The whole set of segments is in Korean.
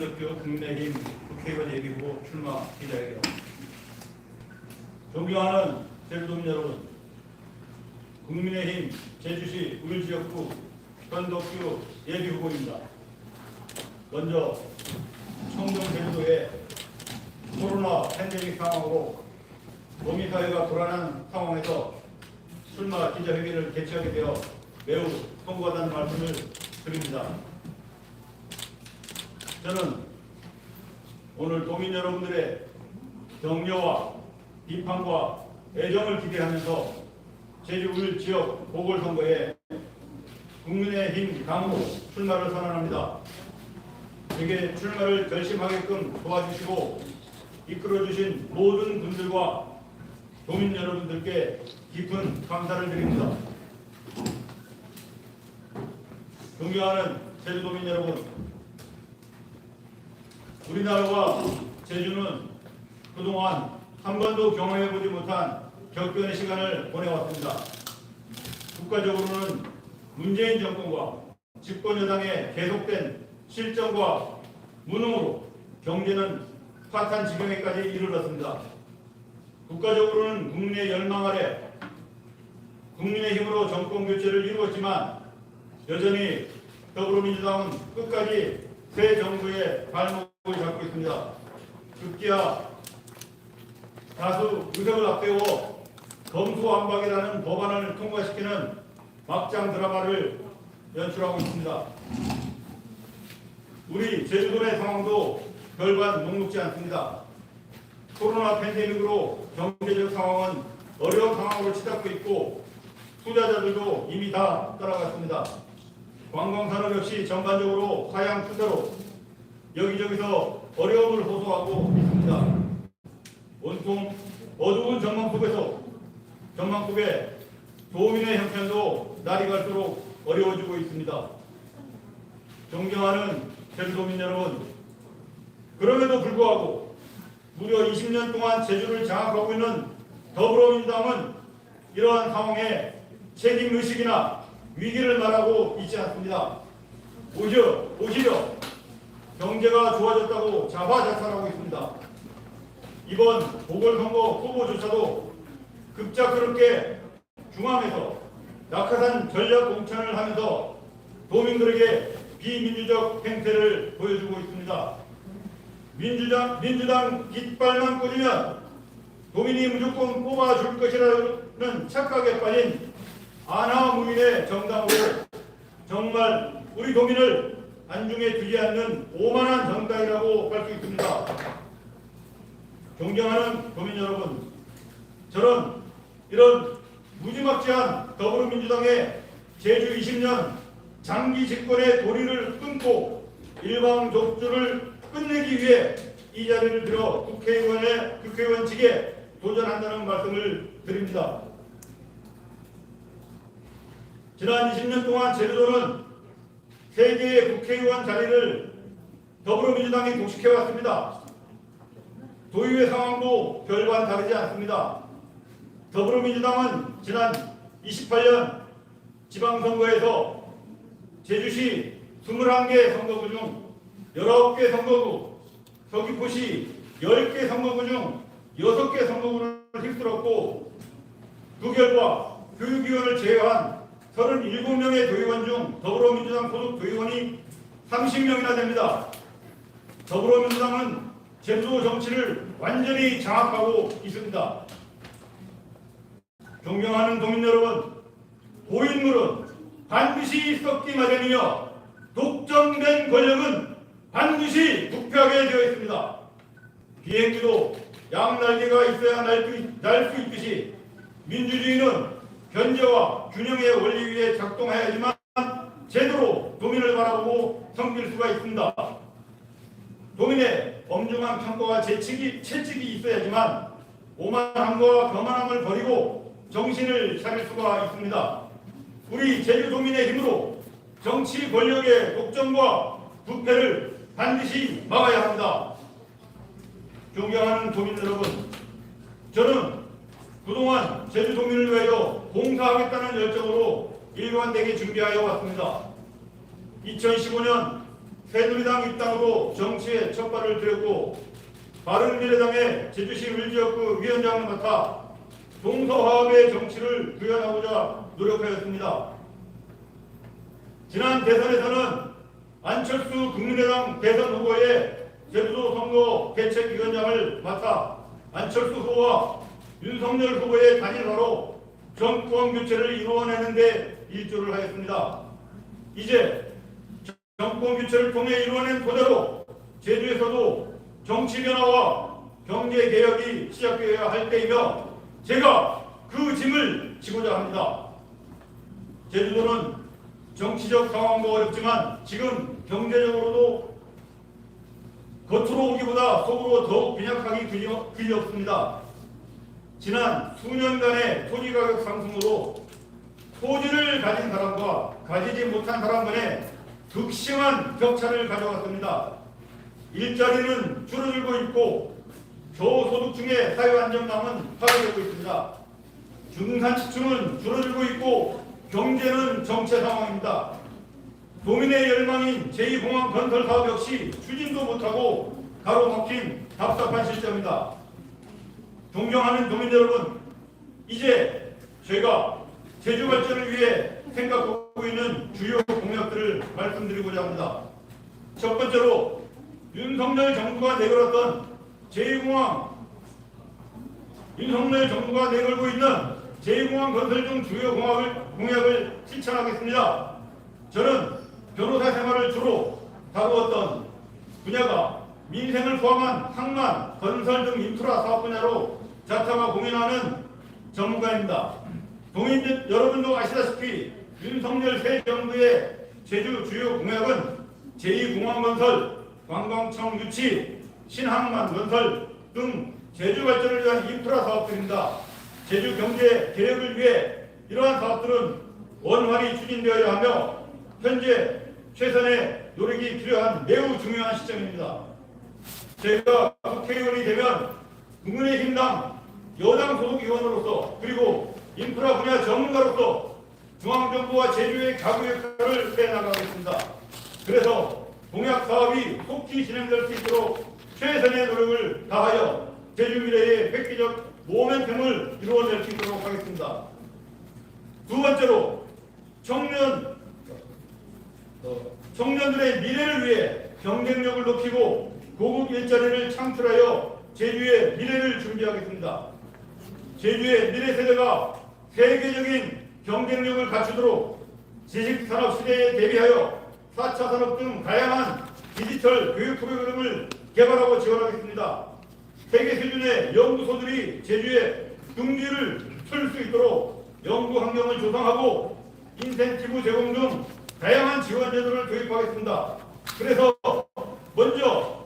전덕규 국민의힘 국회의원 예비후보 출마 기자회견 존경하는 제주도민 여러분 국민의힘 제주시 우일지역구 전덕규 예비후보입니다. 먼저 청정 제주도의 코로나 팬데믹 상황으로 도민사회가 불안한 상황에서 출마 기자회견을 개최하게 되어 매우 송구하다는 말씀을 드립니다. 저는 오늘 도민 여러분들의 격려와 비판과 애정을 기대하면서 제주 울 지역 보궐선거에 국민의힘 당으로 출마를 선언합니다. 제게 출마를 결심하게끔 도와주시고 이끌어주신 모든 분들과 도민 여러분들께 깊은 감사를 드립니다. 존경하는 제주도민 여러분, 우리나라와 제주는 그동안 한 번도 경험해보지 못한 격변의 시간을 보내왔습니다. 국가적으로는 문재인 정권과 집권 여당의 계속된 실정과 무능으로 경제는 파탄 지경에까지 이르렀습니다. 국가적으로는 국민의 열망 아래 국민의 힘으로 정권 교체를 이루었지만 여전히 더불어민주당은 끝까지 새 정부의 발목을 잡고 있습니다. 급기야 다수 의석을 앞세워 검수완박이라는 법안을 통과시키는 막장 드라마를 연출하고 있습니다. 우리 제주도의 상황도 별반 녹록지 않습니다. 코로나 팬데믹으로 경제적 상황은 어려운 상황으로 치닫고 있고 투자자들도 이미 다 떠나갔습니다. 관광산업 역시 전반적으로 하향 추세로 여기저기서 어려움을 호소하고 있습니다. 온통 어두운 전망 속에서 전망 속에 도민의 형편도 날이 갈수록 어려워지고 있습니다. 존경하는 제주도민 여러분, 그럼에도 불구하고 무려 20년 동안 제주를 장악하고 있는 더불어민주당은 이러한 상황에 책임 의식이나 위기를 말하고 있지 않습니다. 오히려 오히려 경제가 좋아졌다고 자화자찬하고 있습니다. 이번 보궐선거 후보조차도 급작스럽게 중앙에서 낙하산 전략 공천을 하면서 도민들에게 비민주적 행태를 보여주고 있습니다. 민주당, 민주당 깃발만 꽂으면 도민이 무조건 뽑아줄 것이라는 착각에 빠진 아나무인의 정당으로 정말 우리 도민을 안중에 두지 않는 오만한 정당이라고 할 수 있습니다. 존경하는 도민 여러분, 저는 이런 무지막지한 더불어민주당의 제주 20년 장기 집권의 도리를 끊고 일방 독주를 끝내기 위해 이 자리를 빌어 국회의원의 국회의원직에 도전한다는 말씀을 드립니다. 지난 20년 동안 제주도는 세 개의 국회의원 자리를 더불어민주당이 독식해왔습니다. 도의회 상황도 별반 다르지 않습니다. 더불어민주당은 지난 28년 지방선거에서 제주시 21개 선거구 중 19개 선거구, 서귀포시 10개 선거구 중 6개 선거구를 휩쓸었고 부결과 교육위원을 제외한 37명의 도의원 중 더불어민주당 소속 도의원이 30명이나 됩니다. 더불어민주당은 제주도 정치를 완전히 장악하고 있습니다. 존경하는 도민 여러분, 고인물은 반드시 썩기 마련이며 독점된 권력은 반드시 부패하게 되어 있습니다. 비행기도 양날개가 있어야 날 수 있듯이 민주주의는 견제와 균형의 원리 위에 작동해야지만 제대로 도민을 바라보고 섬길 수가 있습니다. 도민의 엄중한 평가와 재치기, 채찍이 있어야지만 오만함과 거만함을 버리고 정신을 차릴 수가 있습니다. 우리 제주도민의 힘으로 정치 권력의 독점과 부패를 반드시 막아야 합니다. 존경하는 도민 여러분, 저는 그동안 제주도민을 위하여 봉사하겠다는 열정으로 일관되게 준비하여 왔습니다. 2015년 새누리당 입당으로 정치에 첫 발을 들였고 바른미래당의 제주시 을지역구 위원장을 맡아 동서화합의 정치를 구현하고자 노력하였습니다. 지난 대선에서는 안철수 국민의당 대선 후보의 제주도 선거 대책위원장을 맡아 안철수 후보와 윤석열 후보의 단일화로 정권 교체를 이루어내는데 일조를 하였습니다. 이제 정권 교체를 통해 이루어낸 토대로 제주에서도 정치 변화와 경제 개혁이 시작되어야 할 때이며 제가 그 짐을 지고자 합니다. 제주도는 정치적 상황도 어렵지만 지금 경제적으로도 겉으로 오기보다 속으로 더욱 빈약하기 그지- 그지없습니다. 지난 수년간의 토지 가격 상승으로 토지를 가진 사람과 가지지 못한 사람 간의 극심한 격차를 가져왔습니다. 일자리는 줄어들고 있고 저소득층의 사회 안정감은 파괴되고 있습니다. 중산층은 줄어들고 있고 경제는 정체 상황입니다. 도민의 열망인 제2공항 건설 사업 역시 추진도 못하고 가로막힌 답답한 실정입니다. 존경하는 도민 여러분, 이제 제가 제주 발전을 위해 생각하고 있는 주요 공약들을 말씀드리고자 합니다. 첫 번째로 윤석열 정부가 내걸었던 제2공항 윤석열 정부가 내걸고 있는 제2공항 건설 중 주요 공약을, 공약을 실천하겠습니다. 저는 변호사 생활을 주로 다루었던 분야가 민생을 포함한 항만, 건설 등 인프라 사업 분야로 자타가 공인하는 전문가입니다. 동인 여러분도 아시다시피 윤석열 새 정부의 제주 주요 공약은 제2공항 건설, 관광청 유치, 신항만 건설 등 제주 발전을 위한 인프라 사업들입니다. 제주 경제 개혁을 위해 이러한 사업들은 원활히 추진되어야 하며 현재 최선의 노력이 필요한 매우 중요한 시점입니다. 제가 국회의원이 되면 국민의힘당 여당 소속 의원으로서 그리고 인프라 분야 전문가로서 중앙정부와 제주의 가구 역할을 해나가겠습니다. 그래서 공약 사업이 속히 진행될 수 있도록 최선의 노력을 다하여 제주 미래의 획기적 모멘텀을 이루어낼 수 있도록 하겠습니다. 두 번째로 청년 어, 청년들의 미래를 위해 경쟁력을 높이고 고급 일자리를 창출하여 제주의 미래를 준비하겠습니다. 제주의 미래 세대가 세계적인 경쟁력을 갖추도록 지식산업 시대에 대비하여 4차 산업 등 다양한 디지털 교육 프로그램을 개발하고 지원하겠습니다. 세계 수준의 연구소들이 제주에 둥지를 틀 수 있도록 연구 환경을 조성하고 인센티브 제공 등 다양한 지원 제도를 도입하겠습니다. 그래서 먼저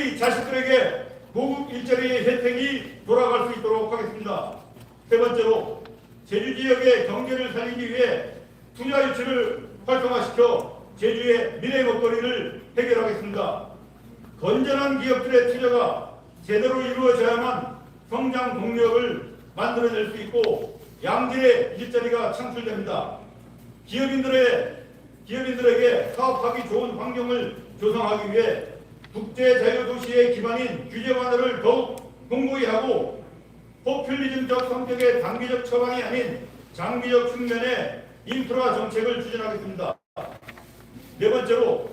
우리 자식들에게 고급 일자리의 혜택이 돌아갈 수 있도록 하겠습니다. 세 번째로 제주 지역의 경제를 살리기 위해 투자 유치를 활성화시켜 제주의 미래 먹거리를 해결하겠습니다. 건전한 기업들의 투자가 제대로 이루어져야만 성장 동력을 만들어낼 수 있고 양질의 일자리가 창출됩니다. 기업인들의 기업인들에게 사업하기 좋은 환경을 조성하기 위해 국제 자유 도시의 기반인 규제 완화를 더욱 공고히 하고 포퓰리즘적 성격의 단기적 처방이 아닌 장기적 측면의 인프라 정책을 추진하겠습니다. 네 번째로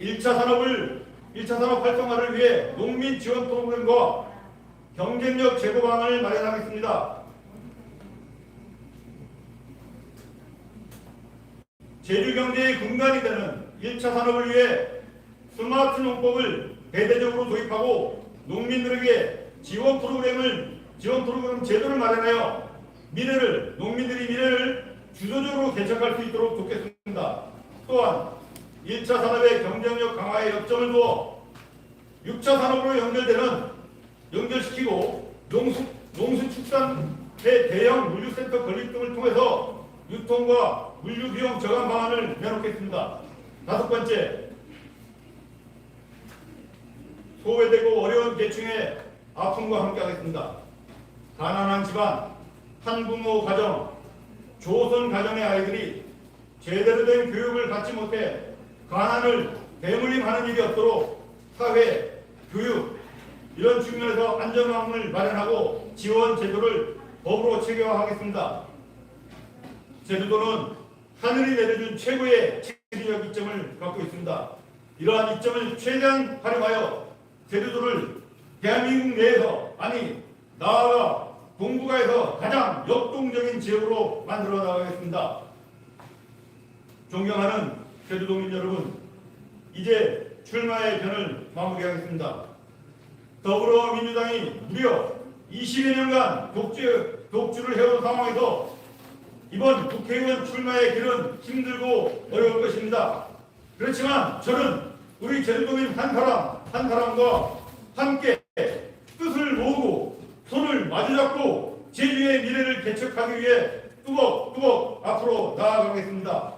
1차 산업을 1차 산업 활성화를 위해 농민 지원 프로그램과 경쟁력 제고 방안을 마련하겠습니다. 제주 경제의 근간이 되는 1차 산업을 위해 스마트 농법을 대대적으로 도입하고 농민들에게 지원 프로그램을 지원 프로그램 제도를 마련하여 미래를 농민들이 미래를 주도적으로 개척할 수 있도록 돕겠습니다. 또한 1차 산업의 경쟁력 강화에 역점을 두어 6차 산업으로 연결되는 연결시키고 농수 농수축산의 대형 물류센터 건립 등을 통해서 유통과 물류 비용 저감 방안을 내놓겠습니다. 다섯 번째, 소외되고 어려운 계층의 아픔과 함께하겠습니다. 가난한 집안, 한부모 가정, 조선 가정의 아이들이 제대로 된 교육을 받지 못해 가난을 대물림하는 일이 없도록 사회, 교육 이런 측면에서 안전망을 마련하고 지원 제도를 법으로 체계화하겠습니다. 제주도는 하늘이 내려준 최고의 지리적 이점을 갖고 있습니다. 이러한 이점을 최대한 활용하여 제주도를 대한민국 내에서 아니 나아가 동북아에서 가장 역동적인 지역으로 만들어 나가겠습니다. 존경하는 제주도민 여러분, 이제 출마의 변을 마무리하겠습니다. 더불어민주당이 무려 20여 년간 독주, 독주를 해온 상황에서 이번 국회의원 출마의 길은 힘들고 어려울 것입니다. 그렇지만 저는 우리 제주도민 한 사람 한 사람과 함께 뜻을 모으고 손을 마주잡고 제주의 미래를 개척하기 위해 뚜벅뚜벅 앞으로 나아가겠습니다.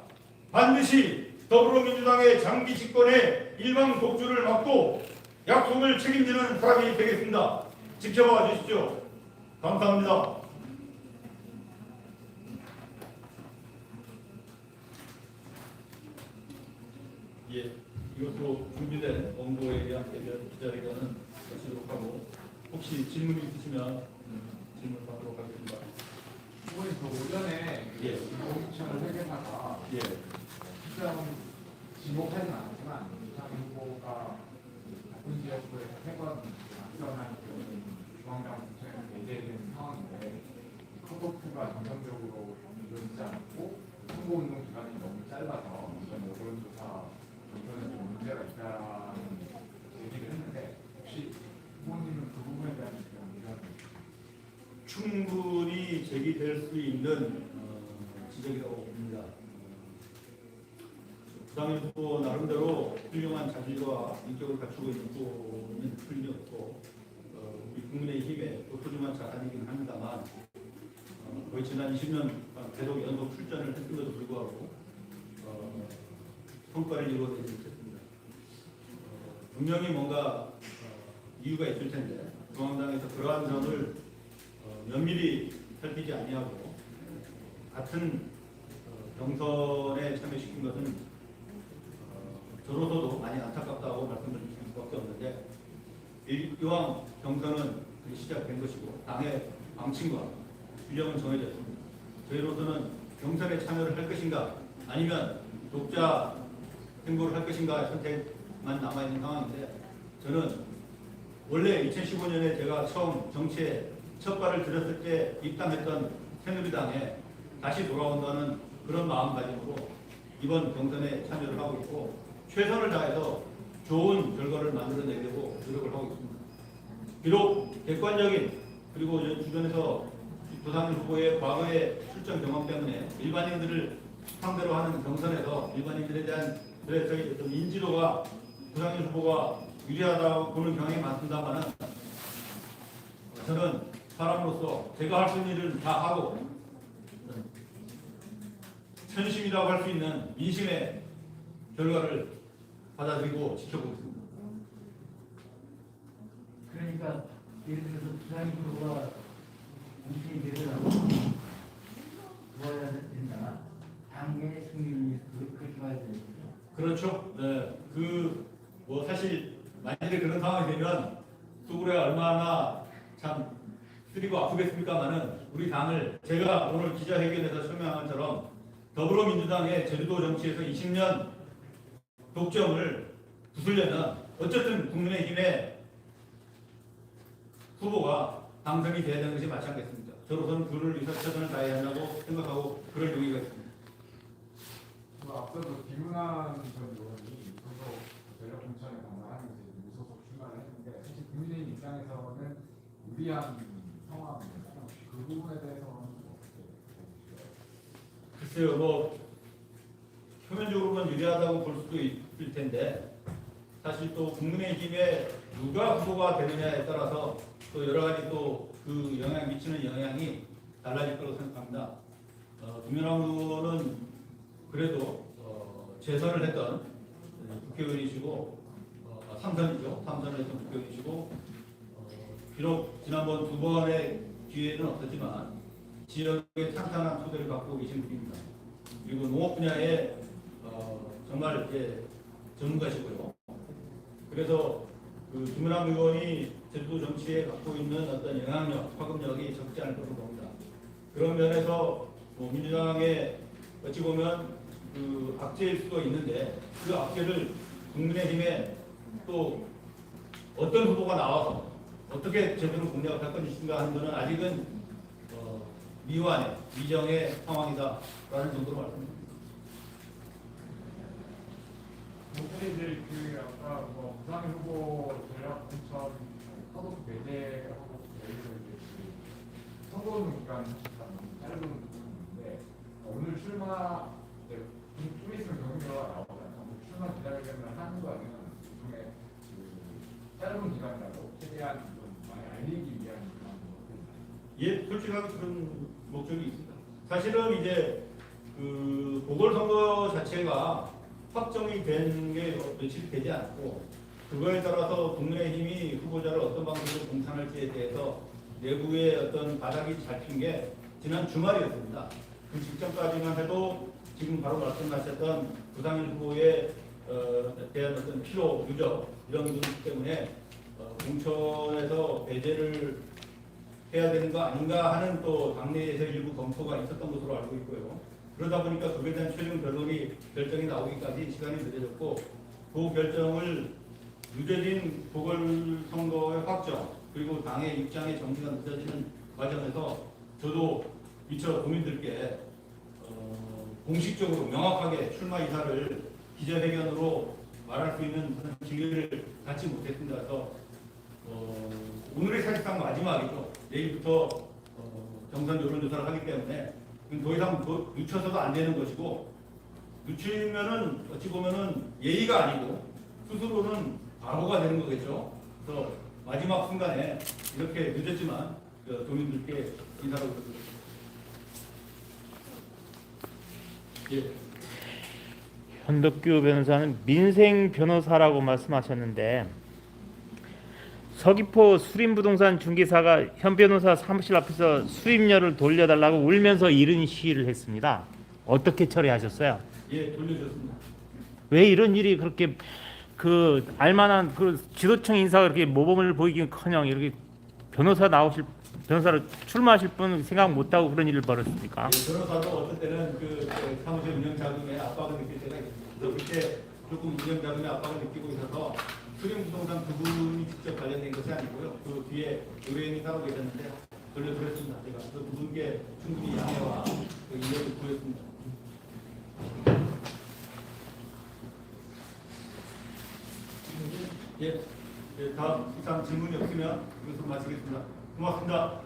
반드시 더불어민주당의 장기 집권의 일방 독주를 막고 약속을 책임지는 사람이 되겠습니다. 지켜봐 주십시오. 감사합니다. 예, 이것으로 준비된 원고에 대한 대변 기자회견은 마치도록 하고 혹시 질문이 있으시면 음, 질문 받도록 하겠습니다. 이번에 그 오전에 예. 공천을 회견하다 예, 실제로는 지목하지는 않았지만 이상 후보가 바쁜 지역구에서 세번 낙선한 그 중앙당 공천에 배제된 상황인데 컷오프가 정상적으로 이루어지지 않고 선거운동 기간이 너무 짧아서 이번 여론조사 좀 문제가 있다는 얘기를 했는데 혹시 후보님은 그 부분에 대한 의견 충분히 제기될 수 있는 어, 지적이라고 봅니다. 부당일 후보 나름대로 훌륭한 자질과 인격을 갖추고 있는 후보는 틀림이 없고 어, 우리 국민의힘의 또 훌륭한 자산이긴 합니다만 어, 거의 지난 20년 계속 연속 출전을 했음에도 불구하고 어, 성과를 이루어내지 못했습니다. 어, 분명히 뭔가 어, 이유가 있을 텐데 중앙당에서 그러한 점을 어, 면밀히 살피지 아니하고 같은 어, 경선에 참여시킨 것은 어, 저로서도 많이 안타깝다고 말씀을 드릴 수밖에 없는데 이- 이왕 경선은 시작된 것이고 당의 방침과 규정은 정해졌습니다. 저희로서는 경선에 참여를 할 것인가 아니면 독자 행보를 할 것인가 선택만 남아 있는 상황인데 저는 원래 2015년에 제가 처음 정치에 첫 발을 들였을 때 입당했던 새누리당에 다시 돌아온다는 그런 마음가짐으로 이번 경선에 참여를 하고 있고 최선을 다해서 좋은 결과를 만들어내려고 노력을 하고 있습니다. 비록 객관적인 그리고 저 주변에서 부상일 후보의 과거의 출전 경험 때문에 일반인들을 상대로 하는 경선에서 일반인들에 대한 좀 인지도가 부상일 후보가 유리하다고 보는 경향이 많습니다만은 저는 사람으로서 제가 할 수 있는 일을 다 하고 현심이라고 할 수 있는 민심의 결과를 받아들이고 지켜보고 있습니다. 그러니까 예를 들어서 부산이 후보가 공천이 되더라도 도와야 된다. 당의 승리를 그- 그렇게 봐야 거죠. 그렇죠. 네. 그, 뭐, 사실, 만약에 그런 상황이 되면, 수구레가 얼마나 참 쓰리고 아프겠습니까만은, 우리 당을, 제가 오늘 기자회견에서 설명한 것처럼, 더불어민주당의 제주도 정치에서 20년 독점을 부수려면, 어쨌든 국민의힘의 후보가 당선이 돼야 되는 것이 마찬가지입니다. 저로서는 그를 위해서 최선을 다해야 한다고 생각하고, 그럴 용의가 있습니다. 그 앞서도 김은환 전 의원이 소속 전략 공천에 방문하면 입장에서는 유리한 상황입니다. 그 부분에 대해서는 어떻게? 글쎄요, 뭐 표면적으로는 유리하다고 볼 수도 있을 텐데 사실 또 국민의힘에 누가 후보가 되느냐에 따라서 또 여러 가지 또 그 영향 미치는 영향이 달라질 거라고 생각합니다. 어, 김연아 의원은 그래도 어, 재선을 했던 국회의원이시고 어, 삼선이죠. 삼선을 했던 국회의원이시고 어, 비록 지난번 두 번의 기회는 없었지만 지역의 탄탄한 토대를 갖고 계신 분입니다. 그리고 농업 분야에 어, 정말 이제 전문가시고요. 그래서 그 김은남 의원이 제주도 정치에 갖고 있는 어떤 영향력, 파급력이 적지 않을 것으로 봅니다. 그런 면에서 뭐 민주당의 어찌 보면 그 악재일 수도 있는데 그 악재를 국민의힘에 또 어떤 후보가 나와서 어떻게 제대로 공략을 할 것인가 하는 것은 아직은 어, 미완의 미정의 상황이다라는 정도로 말씀드립니다. 목소리들 그 아까 뭐 부산 후보 전략 공천 사법 매제하고 저희들 이제 그 선거운동 기간 짧은 부분인데 오늘 출마 이제 좀- 좀 있으면 경선결과가 나오잖아요. 뭐 출마 기다리려면 하는 거 아니면 그 짧은 기간이라도 최대한 좀 많이 알리기 위한 그런 거 예, 솔직하게 그런 목적이 있습니다. 사실은 이제 그 보궐선거 자체가 확정이 된 게 며칠 되지 않고 그거에 따라서 국민의힘이 후보자를 어떤 방식으로 공천할지에 대해서 내부의 어떤 바닥이 잡힌 게 지난 주말이었습니다. 그 직전까지만 해도 지금 바로 말씀하셨던 부상일 후보에 어, 대한 어떤 필요 누적 이런 부분 때문에 어, 공천에서 배제를 해야 되는 거 아닌가 하는 또 당내에서 일부 검토가 있었던 것으로 알고 있고요. 그러다 보니까 그에 대한 최종 결론이 결정이 나오기까지 시간이 늦어졌고 그 결정을 늦어진 보궐선거의 확정 그리고 당의 입장의 정리가 늦어지는 과정에서 저도 미처 국민들께 어, 공식적으로 명확하게 출마 의사를 기자회견으로 말할 수 있는 그런 기회를 갖지 못했습니다. 그래서 어, 오늘이 사실상 마지막이죠. 내일부터 어, 정선 여론조사를 하기 때문에 더 이상 더 늦춰서도 안 되는 것이고 늦추면은 어찌 보면은 예의가 아니고 스스로는 바보가 되는 거겠죠. 그래서 마지막 순간에 이렇게 늦었지만 어, 도민들께 인사를 드립니다. 예. 현덕규 변호사는 민생 변호사라고 말씀하셨는데 서귀포 수림부동산 중개사가 현 변호사 사무실 앞에서 수임료를 돌려달라고 울면서 이른 시위를 했습니다. 어떻게 처리하셨어요? 예, 돌려줬습니다. 왜 이런 일이 그렇게 그 알만한 그 지도청 인사가 그렇게 모범을 보이기는커녕 이렇게 변호사 나오실 변호사로 출마하실 분 생각 못하고 그런 일을 벌였습니까? 예, 변호사도 어떤 때는 그, 그 사무실 운영 자금에 압박을 느낄 때가 있습니다. 그때 조금 운영 자금에 압박을 느끼고 있어서 수령부동산 부분이 직접 관련된 것이 아니고요. 그 뒤에 의뢰인이 따로 계셨는데 돌려드렸습니다. 제가 그 부분께 충분히 양해와 그 이해를 구했습니다. 예, 예, 다음 이상 질문이 없으면 이것으로 마치겠습니다. 고맙습니다.